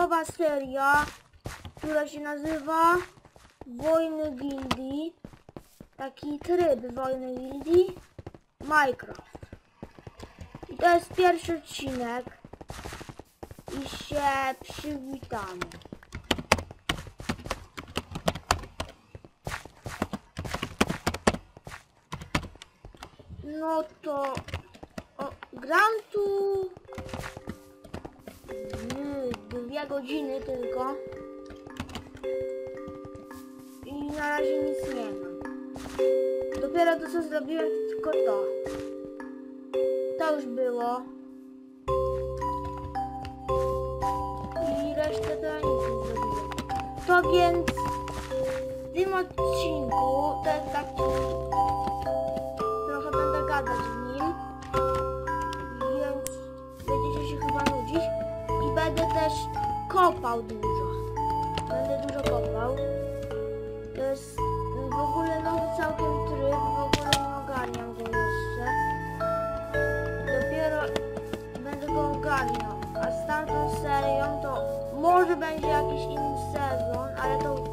nowa seria, która się nazywa Wojny Gildii. Taki tryb Wojny Gildii Minecraft. I to jest pierwszy odcinek. I się przywitamy. No to o, gram tu mm, dwie godziny tylko. I na razie nic nie mam. Dopiero to co zrobiłem to tylko to. To już było. I resztę to ja nic nie zrobiłem. To więc w tym odcinku to jest taki trochę będę gadać będę też kopał dużo. Będę dużo kopał. To jest w ogóle nowy całkiem tryb, w ogóle nie ogarniam go jeszcze. Dopiero będę go ogarniał, a z tamtą serią to może będzie jakiś inny sezon, ale to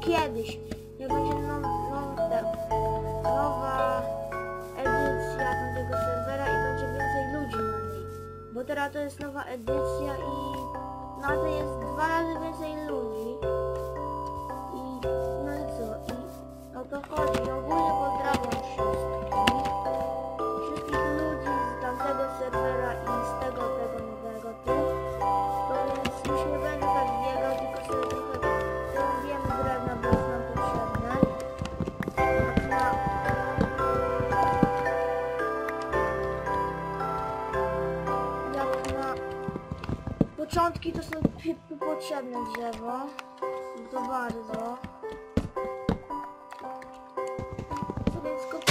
kiedyś, jak będzie now, now, nowa Bo teraz to jest nowa edycja i na to jest dwa razy więcej ludzi. Potrzebne drzewo. To bardzo. Więc, kop.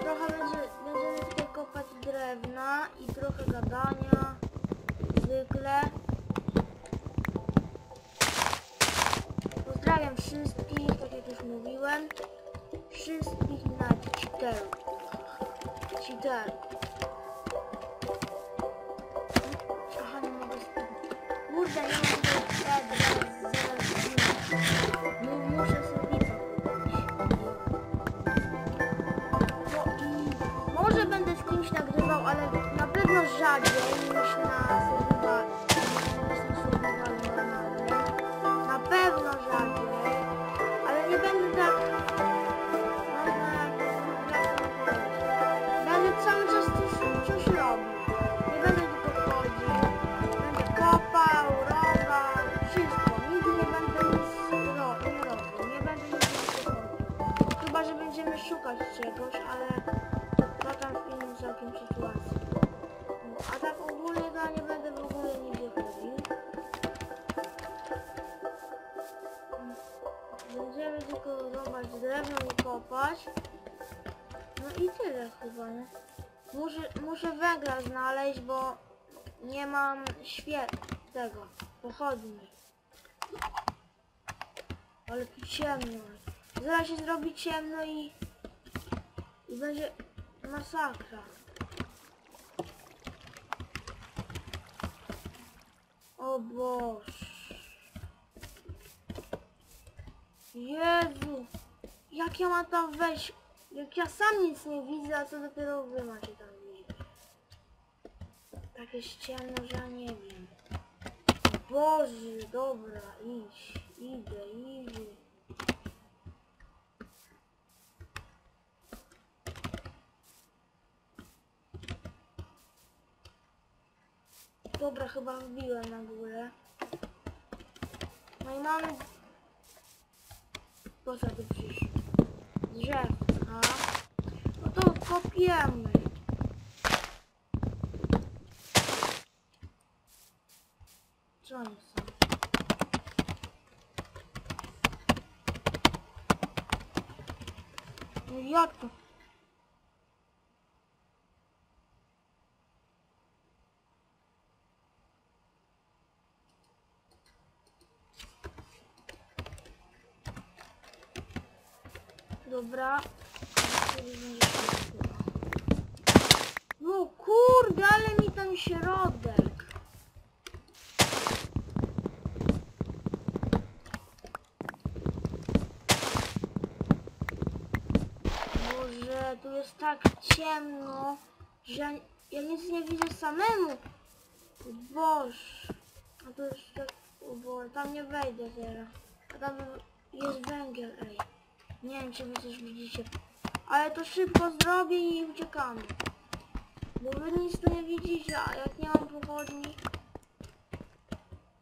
Trochę będzie, będziemy tutaj kopać drewna i trochę gadania. Zwykle. Pozdrawiam wszystkich, tak jak już mówiłem. Wszystkich na cheaterów. Cheaterów. Może będę z kimś nagrywał, ale na pewno rzadziej niż na Muszę, węgla znaleźć, bo nie mam świet tego, pochodni. Ale tu ciemno. Zaraz się zrobi ciemno i, i będzie masakra. O Boże. Jezu. Jak ja mam tam wejść? Jak ja sam nic nie widzę, a co dopiero wy macie tam. Tak jest ciemno, że ja nie wiem. Boże, dobra, idź. Idę, idę. Dobra, chyba wbiłem na górę. No i mamy... Po co tu przyszło? No to kopiemy. jak to? Dobra. No kurde, ale mi tam środek. Ciemno, że ja nic nie widzę samemu. Boż. A to jest tak... O tam nie wejdę teraz. A tam jest węgiel, ej. Nie wiem, czy wy coś widzicie. Ale to szybko zrobię i uciekamy. Bo wy nic tu nie widzicie, a jak nie mam pochodni...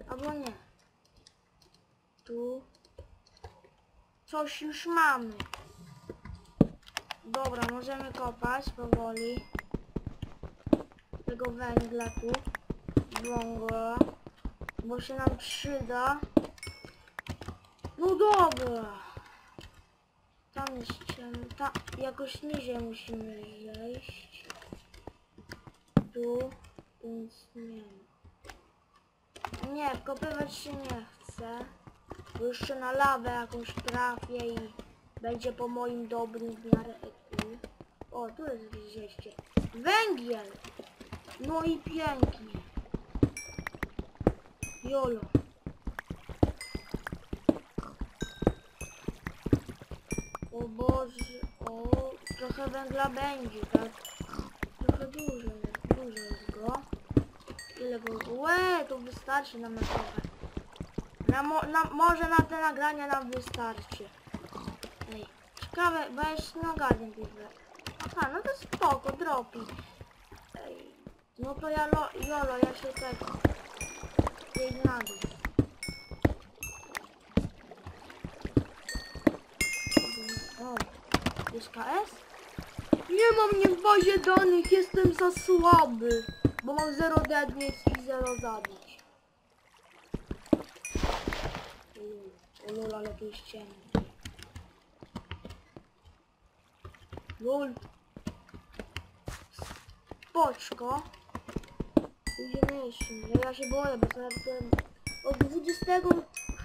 Albo nie. Tu... Coś już mamy. Dobra, możemy kopać powoli. Tego węgla tu. Wągla. Bo się nam przyda. No dobra. Tam jest ciemno. Ta, jakoś niżej musimy zejść. Tu. Nic nie. Nie, wkopywać się nie chcę. Bo jeszcze na lawę jakąś trafię i będzie po moim dobrym w miarę. O, tu jest zejście. Węgiel! No i pięknie. Jolo. O Boże, o, trochę węgla będzie, tak? Trochę dużo, dużo jest go. Ile go? Łe, to wystarczy nam na trochę. Na, mo, na, może na te nagrania nam wystarczy. Ej, ciekawe, bo ja jeszcze nie tych we- Aha, no to spoko, dropi. Ej, no to ja lo, jolo, ja się tego... Jej na dół. O, jest KS? Nie mam mnie w bazie danych, jestem za słaby. Bo mam 0 deadmiec i 0 zabić. O lol, ale tu jest ciemno. Lol. Spoczko. Idziemy jeszcze. Ja, ja się boję, bo to ten... Od 20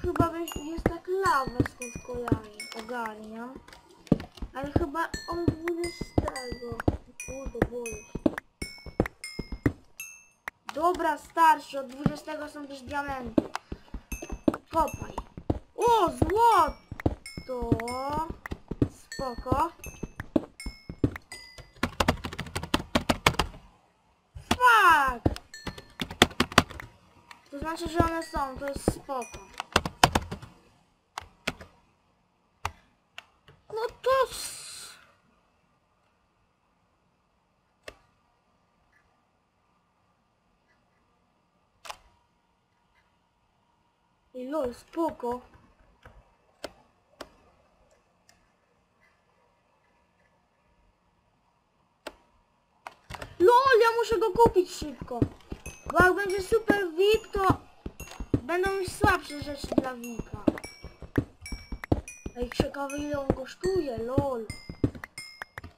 chyba jest tak lawa skąd kojarzę. Ogarniam. Ale chyba od 20. Kurde, boję się. Dobra, starszy, od 20 są też diamenty. Kopaj. O, złoto! Spoko. Fuck! To znaczy, że one są, to jest spoko. No to... Ej, lol, spoko. LOL, ja muszę go kupić szybko. Jak będzie super VIP, to będą już słabsze rzeczy dla VIPa. Ej, ciekawe ile on kosztuje, lol.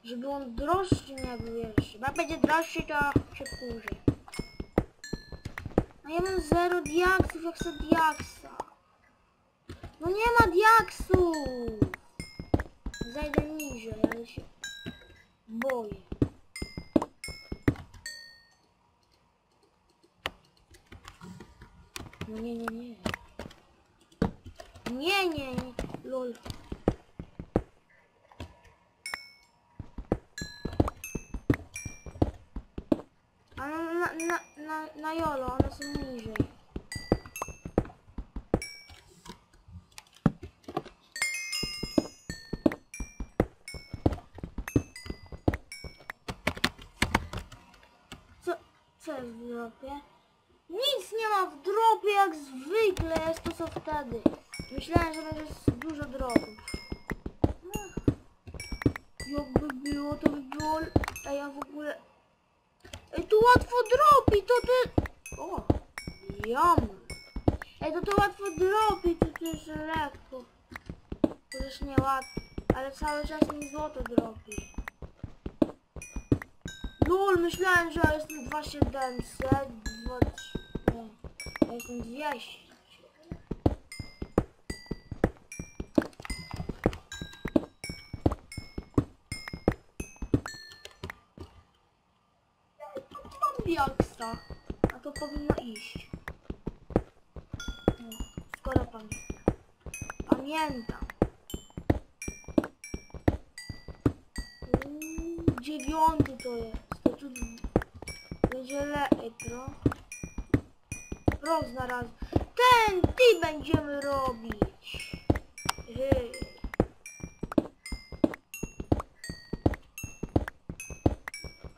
Żeby on droższy nie był jeszcze. Jak będzie droższy, to się kurzy. A ja mam zero diaksów, jak chcę diaksa. No nie ma diaksów! Zajdę niżej, ale się boję. No nie, nie, nie. Nie, nie, nie. Lol. A na, na, na, na, na jolo, one są niżej. Co, co jest w dropie? Nic nie ma w dropie jak zwykle, jest to co wtedy. Myślałem, że będzie dużo dropów. Jakby było, to by było... A ja w ogóle... Ej, tu łatwo dropi, to ty... O, jam. Ej, to to łatwo dropi, to to jest lekko. Chociaż nie łatwo, ale cały czas mi złoto dropi. Lol, myślałem, że ja jestem 2700, 2... Nie, ja jestem 200. Mam diaksa, a to powinno iść. No, skoro pamiętam. Pamiętam. Pro zaraz. Ten ty będziemy robić.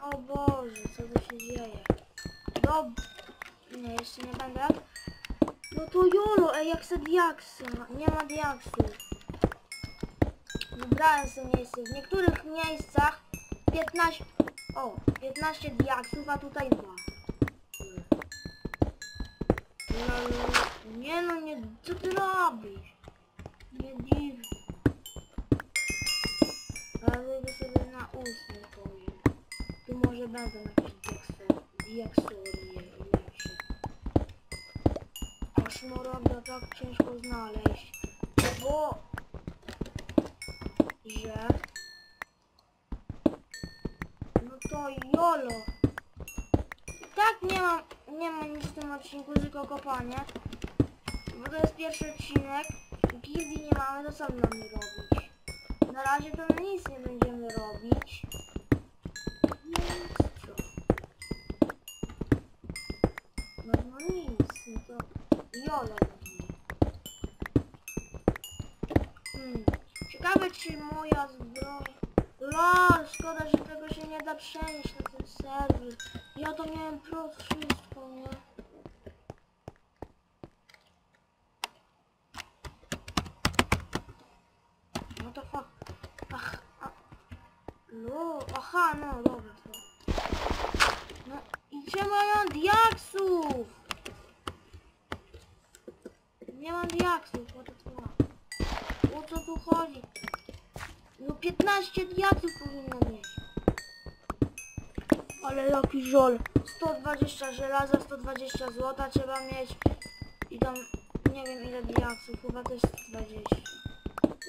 O Boże, co tu się dzieje? Dob... Nie, jeszcze nie będę. No to jolo, ej, jak se diaksy. Nie ma diaksów. Wybrałem sobie miejsce. W niektórych miejscach 15... O, 15 diaksów, a tutaj dwa. Nie no, nie... Co ty robisz? Nie dziw. Ale wyjdę sobie na ósmy poziom. Tu może będą jakieś diaksorie lepsze. A szmaragda tak ciężko znaleźć, bo... że... No to jolo! I tak nie mam, nie ma nic w tym odcinku, tylko kopanie. To jest pierwszy odcinek. Gildii nie mamy, to co my mamy robić? Na razie to my nic nie będziemy robić. Więc co? No, no nic, no to jolo. Hmm. Ciekawe czy moja zbroja... Lol, szkoda, że tego się nie da przenieść na ten serwer. Ja to miałem pro wszystko, nie? No to fuck. Ach, a... No, aha, no, dobra, to. No i czemu ja mam diaksów? Nie mam diaksów, po to co mam. O co tu chodzi? No 15 diaksów powinno mieć. Ale jaki żol. 120 żelaza, 120 złota trzeba mieć. I tam nie wiem ile diaksów, chyba też 120.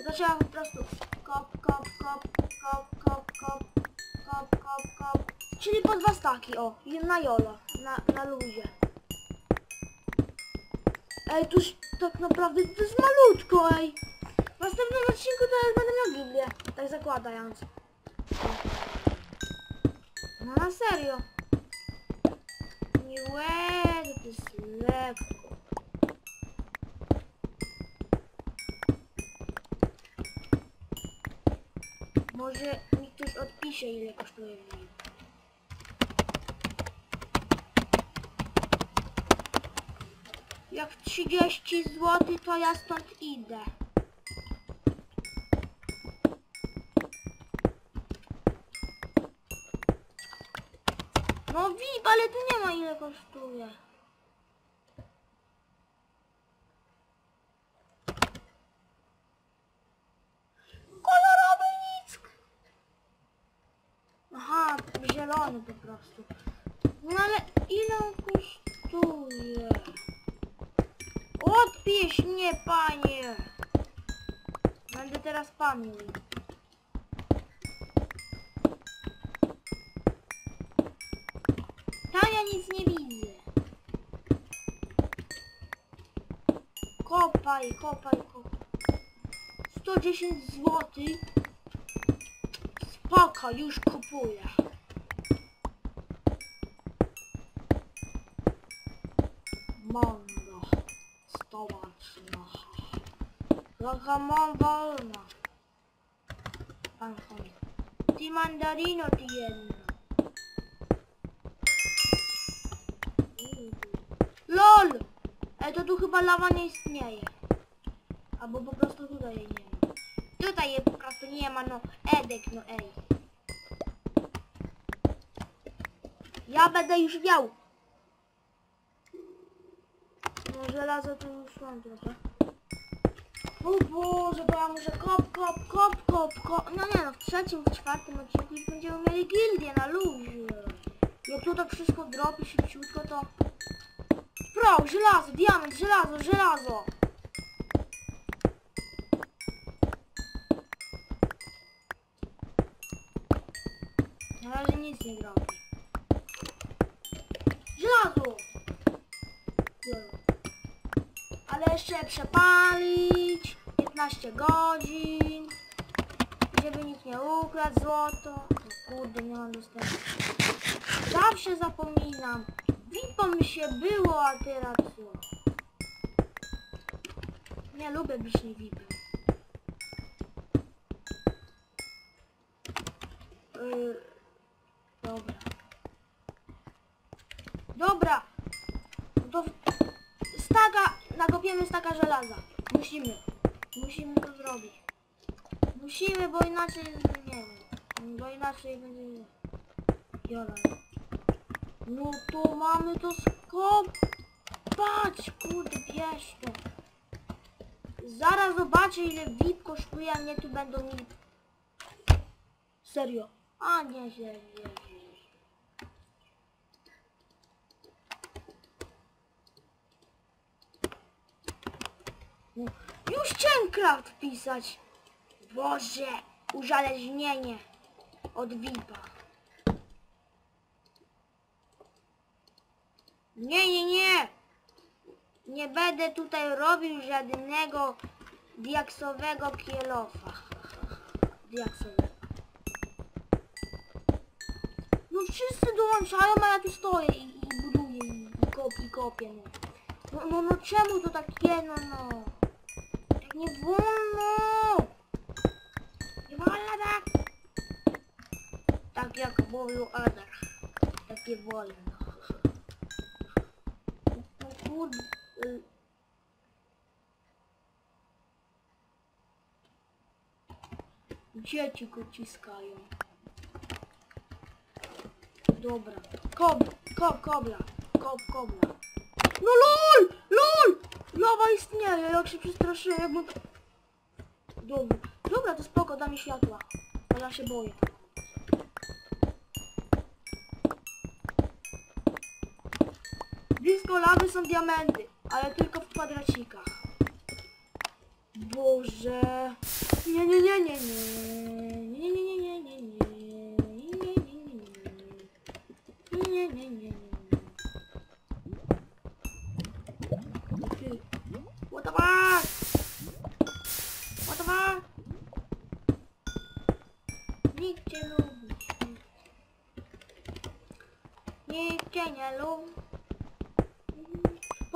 To trzeba po prostu kop, kop, kop, kop, kop, kop, kop, kop, kop. Czyli po dwa staki, o. Na jolo, na, na luzie. Ej, tuż tak naprawdę to jest malutko, ej. W następnym odcinku to będę miał Biblię, tak zakładając. No na serio. Miłego, lekko. Może mi ktoś odpisze ile kosztuje Biblię. Jak 30 zł to ja stąd idę. No VIP, ale tu nie ma ile kosztuje. Kolorowy nick. Aha, zielony po prostu. No ale ile on kosztuje? Odpisz mnie, panie! Będę teraz pamięć. Tam ja nic nie widzę. Kopaj, kopaj, kopaj. 110 zł. Spoko, już kupuję. Trochę mam wolna. Pan chodzi. Ty mandarino ty jedna. LOL! Ej, to tu chyba lawa nie istnieje. Albo po prostu tutaj nie ma. Tutaj jej po prostu nie ma, no. Edek, no ej. Ja będę już miał. No żelazo to już mam trochę. O Boże, bo ja muszę kop, kop, kop, kop, kop. No nie no, w trzecim, w czwartym odcinku już będziemy mieli gildię na luzie. Jak tu tak wszystko dropi szybciutko, to... Pro, żelazo, diament, żelazo, żelazo. Na razie nic nie dropi. Żelazo! Ale jeszcze przepalić. 15 godzin. Żeby nikt nie ukradł złoto. Kurde, nie mam dostępu. Zawsze zapominam. Wipo mi się było, a teraz co? Nie lubię być nie VIP. Yy, dobra. Dobra. To staka, nakopiemy staka żelaza. Musimy. Musimy to zrobić. Musimy, bo inaczej nie wiem. Bo inaczej będzie... Jora. No to mamy to skopać, kurde, bierz to. Zaraz zobaczę ile VIP kosztuje, a mnie tu będą mi... Serio. A nie, nie, nie, nie. Już chciałem craft wpisać. Boże, uzależnienie od VIP-a. Nie, nie, nie. Nie będę tutaj robił żadnego diaksowego kielofa. Diaksowego. No wszyscy dołączają, a ja tu stoję i, i buduję i, i, kop, i kopię. No. No, no, no czemu to takie, no, no. Nie wolno. Nie wolno tak. Tak jak mówił Adam. Tak nie wolno. No kurde. Dobra. Kob, kob, kobla. Kob, kobla. No! Lawa istnieje, jak się przestraszyłem, jakbym... Dobra, dobra, to spoko, da mi światła. Ale ja się boję. Blisko lawy są diamenty, ale tylko w kwadracikach. Boże. Nie, nie, nie. Nie, nie, nie, nie, nie,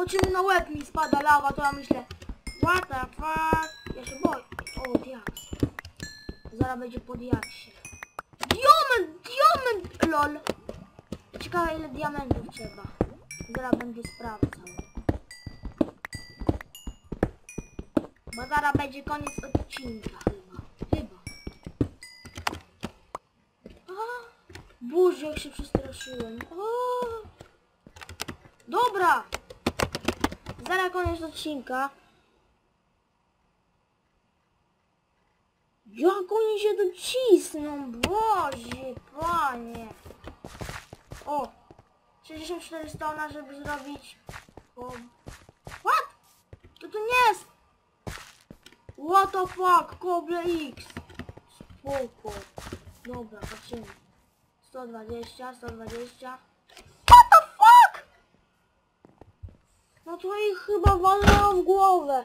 Po czym na łeb mi spada lawa, to ja myślę What the fuck? Ja się boję. O, diaks. Zaraz będzie po diaksie. Diament! Diament! LOL! Ciekawe ile diamentów trzeba. Zaraz będę sprawdzał. Bo zaraz będzie koniec odcinka chyba. Chyba. A, Boże, jak się przestraszyłem. Dobra! Zaraz koniec odcinka. Jak oni się tu cisną, Boże, panie. O, 64 stona, żeby zrobić... O. What? To to nie jest... What the fuck, Koble X. Spoko. Dobra, patrzymy. 120, 120. What the fuck? No ich chyba walnęło w głowę.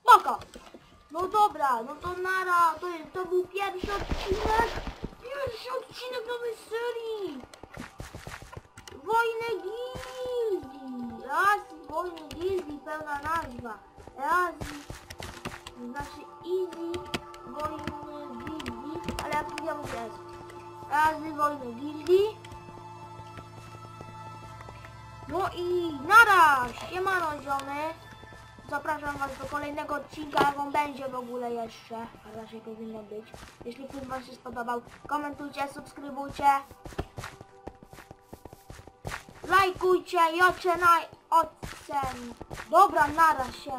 Spoko. No dobra, no to nara, to, jest- to był pierwszy odcinek. Pierwszy odcinek nowej serii. Wojny Gildii. Raz Wojny Gildii, pełna nazwa. Raz, znaczy Easy Wojny Ja mówię, razy Wojny Gildii. No i nara, siemano ziomy. Zapraszam was do kolejnego odcinka, jak on będzie w ogóle jeszcze. A raczej powinno być. Jeśli film wam się spodobał, komentujcie, subskrybujcie. Lajkujcie i ocen... ocen. Dobra, nara, siema.